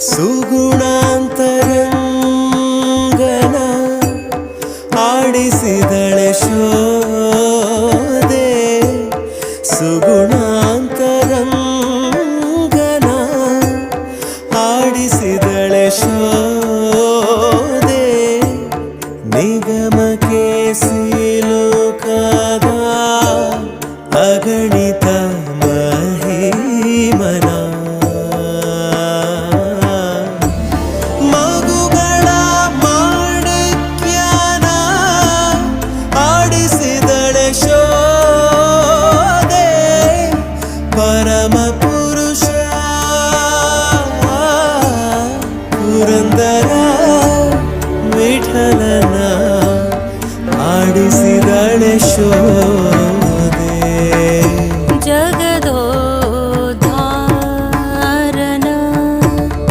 ಸುಗುಣಾಂತರಂಗನ ಆಡಿಸಿದಳೆ ಶೋದೆ. ಸುಗುಣಾಂತರಂಗನ ಆಡಿಸಿದಳೆ ಶೋದೆ. ನಿಗಮಕ್ಕೆ ಸಿಲುಕದ ಅಗಣಿತ பரம புருஷா புரந்தர விಠಲನ ಆಡಿಸಿದಳೆ ಶೋ